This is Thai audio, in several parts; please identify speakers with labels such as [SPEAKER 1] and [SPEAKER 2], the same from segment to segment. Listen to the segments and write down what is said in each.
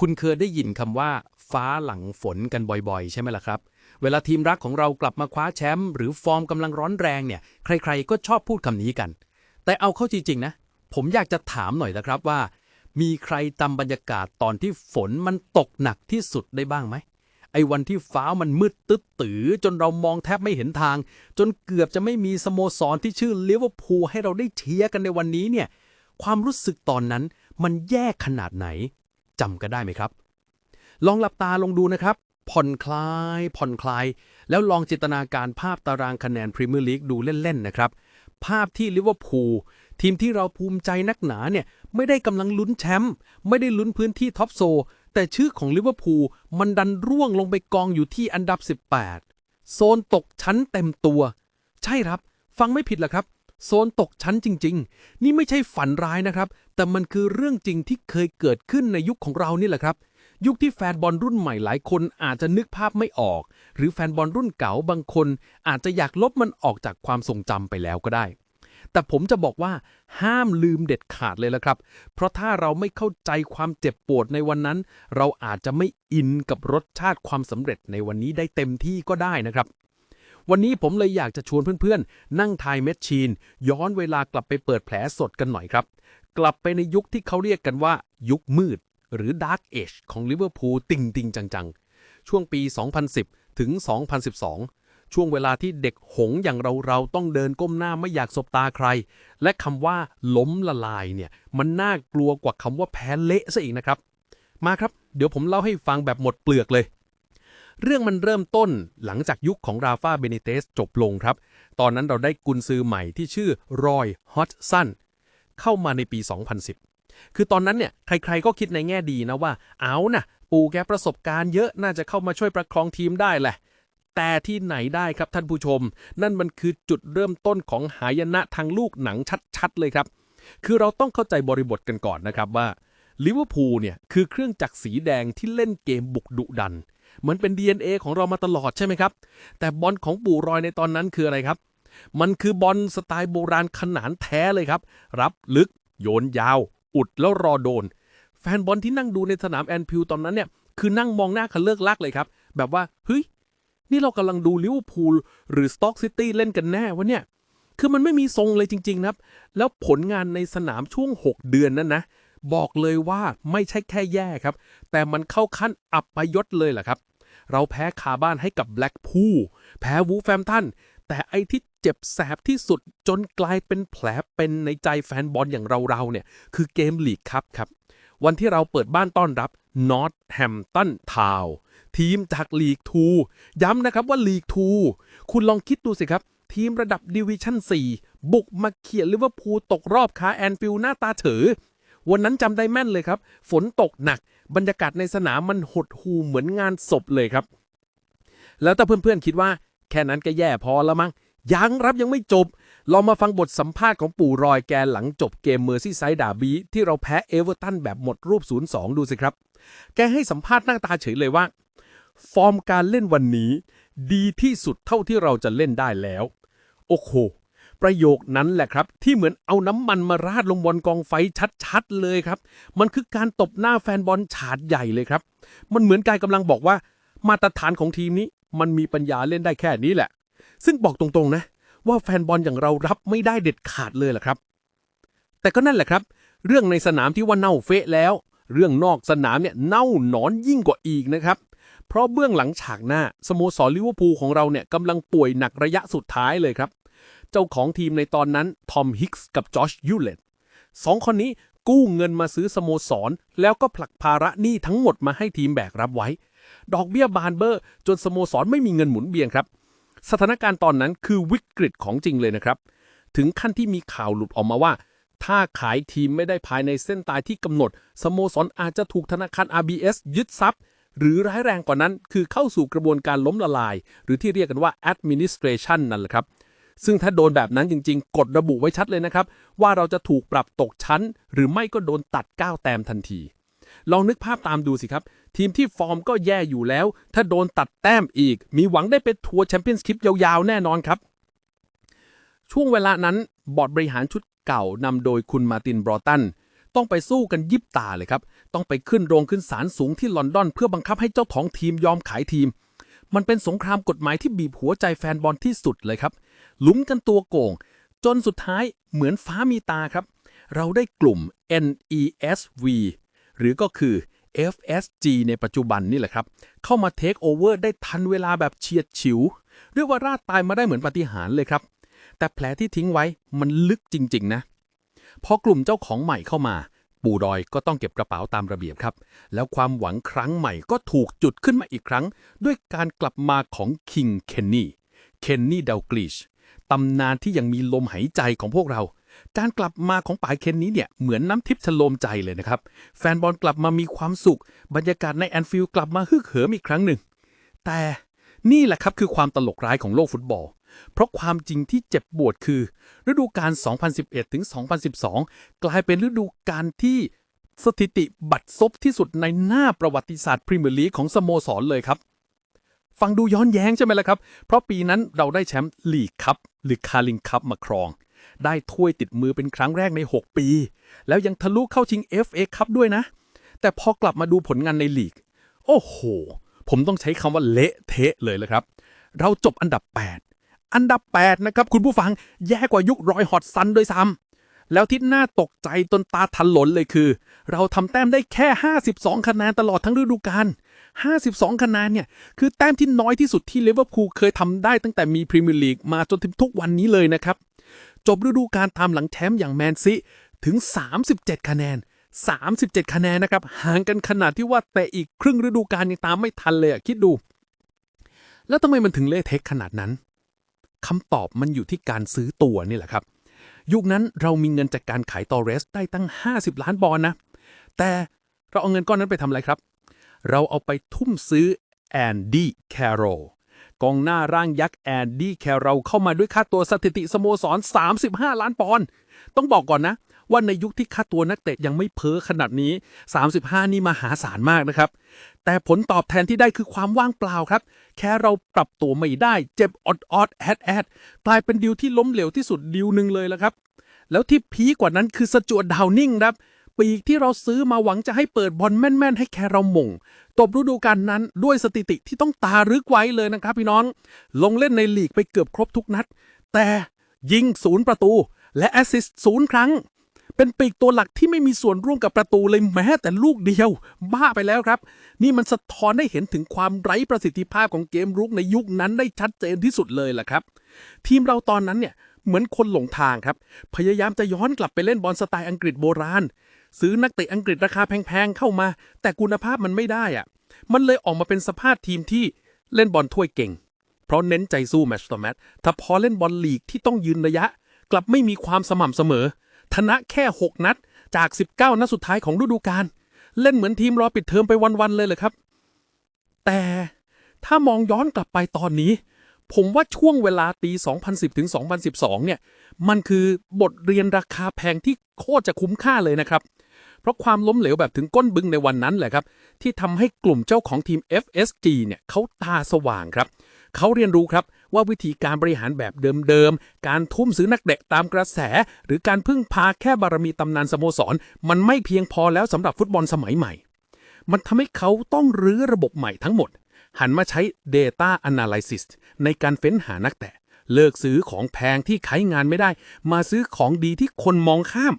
[SPEAKER 1] คุณเคยได้ยินคำว่า ฟ้าหลังฝนกันบ่อยๆ ใช่ไหมล่ะครับ เวลาทีมรักของเรากลับมาคว้าแชมป์หรือฟอร์มกำลังร้อนแรงเนี่ย ใครๆก็ชอบพูดคำนี้กัน แต่เอาเข้าจริงๆนะ ผมอยากจะถามหน่อยนะครับว่า มีใครจำบรรยากาศตอนที่ฝนมันตกหนักที่สุดได้บ้างไหมไอ้วันที่ฟ้ามันมืดตึ๊ดตือ จนเรามองแทบไม่เห็นทาง จนเกือบจะไม่มีสโมสรที่ชื่อลิเวอร์พูลให้เราได้เชียร์กันในวันนี้เนี่ยความรู้สึกตอนนั้นมันแย่ขนาดไหน จำกันได้ไหมครับ ลองหลับตาลงดูนะครับ ผ่อนคลาย ผ่อนคลาย แล้วลองจินตนาการภาพตารางคะแนนพรีเมียร์ลีกดูเล่น ๆ นะครับ ภาพที่ลิเวอร์พูลทีมที่เราภูมิใจนักหนาเนี่ย ไม่ได้กำลังลุ้นแชมป์ไม่ได้ลุ้นพื้นที่ท็อปโซ แต่ชื่อของลิเวอร์พูลมันดันร่วงลงไปกองอยู่ที่อันดับ 18 โซนตกชั้นเต็มตัว ใช่ครับ ฟังไม่ผิดหรอครับ โซนตกชั้นจริง ๆ นี่ไม่ใช่ฝันร้ายนะครับ แต่มันคือเรื่องจริงที่เคยเกิดขึ้นในยุคของเรานี่แหละครับ ยุคที่แฟนบอลรุ่นใหม่หลายคนอาจจะนึกภาพไม่ออก หรือแฟนบอลรุ่นเก่าบางคน อาจจะอยากลบมันออกจากความทรงจำไปแล้วก็ได้ แต่ผมจะบอกว่าห้ามลืมเด็ดขาดเลยละครับ เพราะถ้าเราไม่เข้าใจความเจ็บปวดในวันนั้น เราอาจจะไม่อินกับรสชาติความสำเร็จในวันนี้ได้เต็มที่ก็ได้นะครับ วันนี้ผมเลยอยากจะชวนเพื่อนๆ นั่งทายเมชชีน ย้อนเวลากลับไปเปิดแผลสดกันหน่อยครับ กลับไปในยุคที่เขาเรียกกันว่า ยุคมืด หรือ Dark Age ของลิเวอร์พูลติงติงจังๆ ช่วงปี 2010 ถึง 2012 ช่วงเวลาที่เด็กหงอย่างเราๆ ต้องเดินก้มหน้าไม่อยากสบตาใคร และคำว่าล้มละลายเนี่ยมันน่ากลัวกว่าคำว่าแพ้เละซะอีกนะครับ มาครับ เดี๋ยวผมเล่าให้ฟังแบบหมดเปลือกเลย เรื่องมันเริ่มต้นหลังจากยุคของราฟาเบเนเตสจบลงครับ ตอนนั้นเราได้กุนซือใหม่ที่ชื่อรอยฮอตสันเข้ามาในปี 2010 คือตอนนั้นเนี่ยใครๆก็คิดในแง่ดีนะว่า เอานะปูแกประสบการณ์เยอะน่าจะเข้ามาช่วยประคองทีมได้แหละ แต่ที่ไหนได้ครับท่านผู้ชม นั่นมันคือจุดเริ่มต้นของหายนะทางลูกหนังชัดๆเลยครับ คือเราต้องเข้าใจบริบทกันก่อนนะครับว่าลิเวอร์พูลเนี่ยคือเครื่องจักรสีแดงที่เล่นเกมบุกดุดัน เหมือนเป็น DNA ของเรามาตลอดใช่ไหมครับ แต่บอลของปู่รอยในตอนนั้นคืออะไรครับ มันคือบอลสไตล์โบราณขนานแท้เลยครับ รับลึก โยนยาว อุดแล้วรอโดน แฟนบอลที่นั่งดูในสนามแอนฟิลตอนนั้นเนี่ยคือนั่งมองหน้าคันเลิกลักเลยครับ แบบว่าเฮ้ยนี่เรากำลังดูลิเวอร์พูลหรือสต็อกซิตี้เล่นกันแน่วะเนี่ยคือมันไม่มีทรงเลยจริงๆนะครับ แล้วผลงานในสนามช่วง 6 เดือนนั้นนะ บอกเลยว่าไม่ใช่แค่แย่ครับ แต่มันเข้าขั้นอับปยศเลยแหละครับ เราแพ้คาบ้านให้กับแบล็กพูแพ้วูแฟมตันแต่ไอ้ที่เจ็บแสบที่สุดจนกลายเป็นแผลเป็นในใจแฟนบอลอย่างเราๆเนี่ย คือเกมลีกครับครับ วันที่เราเปิดบ้านต้อนรับนอตแฮมตันทาวทีมจากลีกทูย้ำนะครับว่าลีกทูคุณลองคิดดูสิครับ ทีมระดับดิวิชั่น4 บุกมาเขี่ยลิเวอร์พูลตกรอบคาแอนฟิลด์หน้าตาเฉอ วันนั้นจำได้แม่นเลยครับ ฝนตกหนัก บรรยากาศในสนามมันหดหูเหมือนงานศพเลยครับ แล้วถ้าเพื่อนๆคิดว่า แค่นั้นก็แย่พอแล้วมั้งยังรับยังไม่จบลองมาฟังบทสัมภาษณ์ของปู่รอยแกหลังจบเกมเมอร์ซี่ไซด์ดาบีที่เราแพ้เอเวอร์ตันแบบหมดรูป 0-2 ดูสิครับ แกให้สัมภาษณ์หน้าตาเฉยเลยว่า ฟอร์มการเล่นวันนี้ ดีที่สุดเท่าที่เราจะเล่นได้แล้ว โอ้โห ประโยคนั้นแหละครับ ที่เหมือนเอาน้ำมันมาราดลงบนกองไฟชัดๆเลยครับ มันคือการตบหน้าแฟนบอลฉาดใหญ่เลยครับ มันเหมือนกายกำลังบอกว่า มาตรฐานของทีมนี้ มันมีปัญญาเล่นได้แค่นี้แหละ ซึ่งบอกตรงๆนะ ว่าแฟนบอลอย่างเรารับไม่ได้เด็ดขาดเลยแหละครับ แต่ก็นั่นแหละครับ เรื่องในสนามที่ว่าเน่าเฟะแล้ว เรื่องนอกสนามเนี่ยเน่าหนอนยิ่งกว่าอีกนะครับเพราะเบื้องหลังฉากหน้า สโมสรลิเวอร์พูลของเราเนี่ยกำลังป่วยหนักระยะสุดท้ายเลยครับ เจ้าของทีมในตอนนั้น ทอมฮิกส์กับจอชยูเลตสองคนนี้กู้เงินมาซื้อสโมสร แล้วก็ผลักภาระหนี้ทั้งหมดมาให้ทีมแบกรับไว้ ดอกเบี้ยบานเบอร์ จนสโมสรไม่มีเงินหมุนเวียนครับ สถานการณ์ตอนนั้นคือวิกฤตของจริงเลยนะครับ ถึงขั้นที่มีข่าวหลุดออกมาว่า ถ้าขายทีมไม่ได้ภายในเส้นตายที่กำหนด สโมสรอาจจะถูกธนาคาร RBS ยึดทรัพย์ หรือร้ายแรงกว่านั้น คือเข้าสู่กระบวนการล้มละลาย หรือที่เรียกกันว่า administration นั่นแหละครับ ซึ่งถ้าโดนแบบนั้นจริง ๆ กฎระบุไว้ชัดเลยนะครับ ว่าเราจะถูกปรับตกชั้น หรือไม่ก็โดนตัด 9 แต้มทันที ลองนึกภาพตามดูสิครับ ทีมที่ฟอร์มก็แย่อยู่แล้ว ถ้าโดนตัดแต้มอีก มีหวังได้เป็นทัวร์แชมเปี้ยนส์คิปยาวๆ แน่นอนครับ ช่วงเวลานั้นบอร์ดบริหารชุดเก่านำโดยคุณมาตินบรอตันต้องไปสู้กันยิบตาเลยครับ ต้องไปขึ้นโรงขึ้นศาลสูงที่ลอนดอน เพื่อบังคับให้เจ้าของทีมยอมขายทีม มันเป็นสงครามกฎหมายที่บีบหัวใจแฟนบอลที่สุดเลยครับ ลุ้มกันตัวโก่ง จนสุดท้ายเหมือนฟ้ามีตาครับ เราได้กลุ่ม NESV หรือก็คือ FSG ในปัจจุบันนี่แหละครับ เข้ามาเทคโอเวอร์ได้ทันเวลาแบบเฉียดฉิว เรียกว่าราดตายมาได้เหมือนปฏิหารเลยครับ แต่แผลที่ทิ้งไว้มันลึกจริง ๆ นะ พอกลุ่มเจ้าของใหม่เข้ามา ปู่ดอยก็ต้องเก็บกระเป๋าตามระเบียบครับ แล้วความหวังครั้งใหม่ก็ถูกจุดขึ้นมาอีกครั้ง ด้วยการกลับมาของคิงเคนนี่ เคนนี่เดาวกลิช ตำนานที่ยังมีลมหายใจของพวกเรา การกลับมาของป๋าเคนนี้เนี่ยเหมือนน้ำทิพย์ชโลมใจเลยนะครับ แฟนบอลกลับมามีความสุข บรรยากาศในแอนฟิลด์กลับมาฮึกเหิมอีกครั้งหนึ่ง แต่นี่แหละครับคือความตลกร้ายของโลกฟุตบอล เพราะความจริงที่เจ็บปวดคือ ฤดูกาล 2011 ถึง 2012 กลายเป็นฤดูกาลที่สถิติบัตรซบที่สุดในหน้าประวัติศาสตร์พรีเมียร์ลีกของสโมสรเลยครับ ฟังดูย้อนแย้งใช่ไหมล่ะครับ เพราะปีนั้นเราได้แชมป์ลีกคัพหรือคาริงคัพมาครอง ได้ถ้วยติดมือเป็นครั้งแรกใน 6 ปี แล้วยังทะลุเข้าชิง FA คัพด้วยนะ แต่พอกลับมาดูผลงานในลีก โอ้โห ผมต้องใช้คำว่าเละเทะเลยลยครับ เราจบอันดับ 8 อันดับ 8 นะครับ คุณผู้ฟังแย่กว่ายุครอยฮอตซันด้วยซ้ำแล้วที่น่าตกใจจนตาทันหลนเลยคือ เราทำแต้มได้แค่ 52 คะแนนตลอดทั้งฤดูกาล 52 คะแนนเนี่ย คือแต้มที่น้อยที่สุดที่ลิเวอร์พูลเคยทำได้ตั้งแต่มีพรีเมียร์ลีกมาจนถึงทุกวันนี้เลยนะครับ จบฤดูกาลตามหลังแชมป์อย่างแมนซีถึง 37 คะแนน 37 คะแนนนะครับ ห่างกันขนาดที่ว่าแต่อีกครึ่งฤดูกาลยังตามไม่ทันเลยอะคิดดู แล้วทำไมมันถึงเละเทะขนาดนั้นคำตอบมันอยู่ที่การซื้อตัวนี่แหละครับ ยุคนั้นเรามีเงินจากการขายตอเรสได้ตั้ง 50 ล้านบอลนะ แต่เราเอาเงินก้อนนั้นไปทำอะไรครับ เราเอาไปทุ่มซื้อแอนดี้แคโรลกองหน้าร่างยักษ์แอนดี้แคโรลเข้ามาด้วยค่าตัวสถิติสโมสร 35 ล้านปอนด์ต้องบอกก่อนนะ ว่าในยุคที่ค่าตัวนักเตะยังไม่เพ้อขนาดนี้ 35 นี่มหาศาลมากนะครับ แต่ผลตอบแทนที่ได้คือความว่างเปล่าครับ แค่เราปรับตัวไม่ได้เจ็บอดอดแอดแอดกลายเป็นดีลที่ล้มเหลวที่สุดดีลหนึ่งเลยและครับ แล้วที่พีกว่านั้นคือสจวดดาวนิ่งครับ ปีกที่เราซื้อมาหวังจะให้เปิดบอลแม่นๆ ให้แคเรามงตบฤดูกาลนั้นด้วยสถิติที่ต้องตารึกไว้เลยนะครับพี่น้อง ลงเล่นในลีกไปเกือบครบทุกนัด แต่ยิงศูนย์ประตู และแอสซิสต์ศูนย์ครั้ง เป็นปีกตัวหลักที่ไม่มีส่วนร่วมกับประตูเลยแม้แต่ลูกเดียว บ้าไปแล้วครับ นี่มันสะท้อนให้เห็นถึงความไร้ประสิทธิภาพของเกมรุกในยุคนั้นได้ชัดเจนที่สุดเลยล่ะครับ ทีมเราตอนนั้นเนี่ยเหมือนคนหลงทางครับ พยายามจะย้อนกลับไปเล่นบอลสไตล์อังกฤษโบราณ ซื้อนักเตะอังกฤษราคาแพงๆเข้ามา แต่คุณภาพมันไม่ได้อะมันเลยออกมาเป็นสภาพทีมที่เล่นบอลถ้วยเก่ง เพราะเน้นใจสู้แมตช์ต่อแมตช์ถ้าพอเล่นบอลลีกที่ต้องยืนระยะ กลับไม่มีความสม่ำเสมอชนะแค่ 6 นัดจาก 19 นัดสุดท้ายของฤดูกาลเล่นเหมือนทีมรอปิดเทอมไปวันๆเลยเลยครับ แต่ถ้ามองย้อนกลับไปตอนนี้ ผมว่าช่วงเวลาปี 2010 ถึง 2012 เนี่ย มันคือบทเรียนราคาแพงที่โคตรจะคุ้มค่าเลยนะครับเราะความล้มเหลวแบบถึงก้นบึงในวันนั้นแหละครับ ที่ทำให้กลุ่มเจ้าของทีม FSG เนี่ยเขาตาสว่างครับ เขาเรียนรู้ครับว่าวิธีการบริหารแบบเดิมๆ การทุ่มซื้อนักเตะตามกระแส หรือการพึ่งพาแค่บารมีตำนานสโมสร มันไม่เพียงพอแล้วสำหรับฟุตบอลสมัยใหม่ มันทำให้เขาต้องรื้อระบบใหม่ทั้งหมด หันมาใช้ Data Analysis ในการเฟ้นหานักเตะ เลิกซื้อของแพงที่ขายงานไม่ได้ มาซื้อของดีที่คนมองข้าม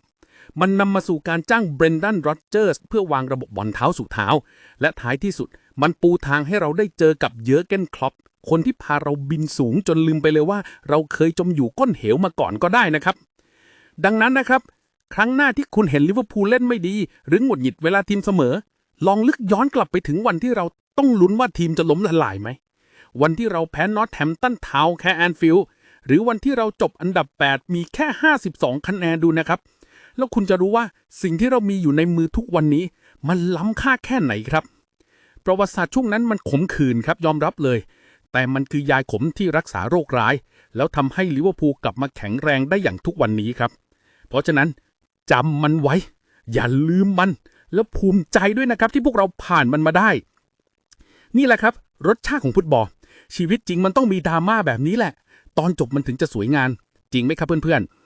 [SPEAKER 1] มันนำมาสู่การจ้างเบรนดันโรเจอร์สเพื่อวางระบบบอลเท้าสู่เท้า และท้ายที่สุดมันปูทางให้เราได้เจอกับเยอร์เกนคลอปคนที่พาเราบินสูงจนลืมไปเลยว่า เราเคยจมอยู่ก้นเหวมาก่อนก็ได้นะครับ ดังนั้นนะครับ ครั้งหน้าที่คุณเห็นลิเวอร์พูลเล่นไม่ดี หรือหงุดหงิดเวลาทีมเสมอ ลองลึกย้อนกลับไปถึงวันที่เราต้องลุ้นว่าทีมจะล้มละลายไหมวันที่เราแพ้นอตแฮมตันทาวแค่แอนฟิลด์หรือวันที่เราจบอันดับ 8 มีแค่ 52 คะแนนดูนะครับ แล้วคุณจะรู้ว่าสิ่งที่เรามีอยู่ในมือทุกวันนี้ มันล้ำค่าแค่ไหนครับ ประวัติศาสตร์ช่วงนั้นมันขมขื่นครับยอมรับเลย แต่มันคือยาขมที่รักษาโรคร้าย แล้วทำให้ลิเวอร์พูลกลับมาแข็งแรงได้อย่างทุกวันนี้ครับ เพราะฉะนั้นจำมันไว้ อย่าลืมมัน แล้วภูมิใจด้วยนะครับที่พวกเราผ่านมันมาได้ นี่แหละครับ รสชาติของฟุตบอลชีวิตจริงมันต้องมีดราม่าแบบนี้แหละ ตอนจบมันถึงจะสวยงามจริงไหมครับเพื่อนๆ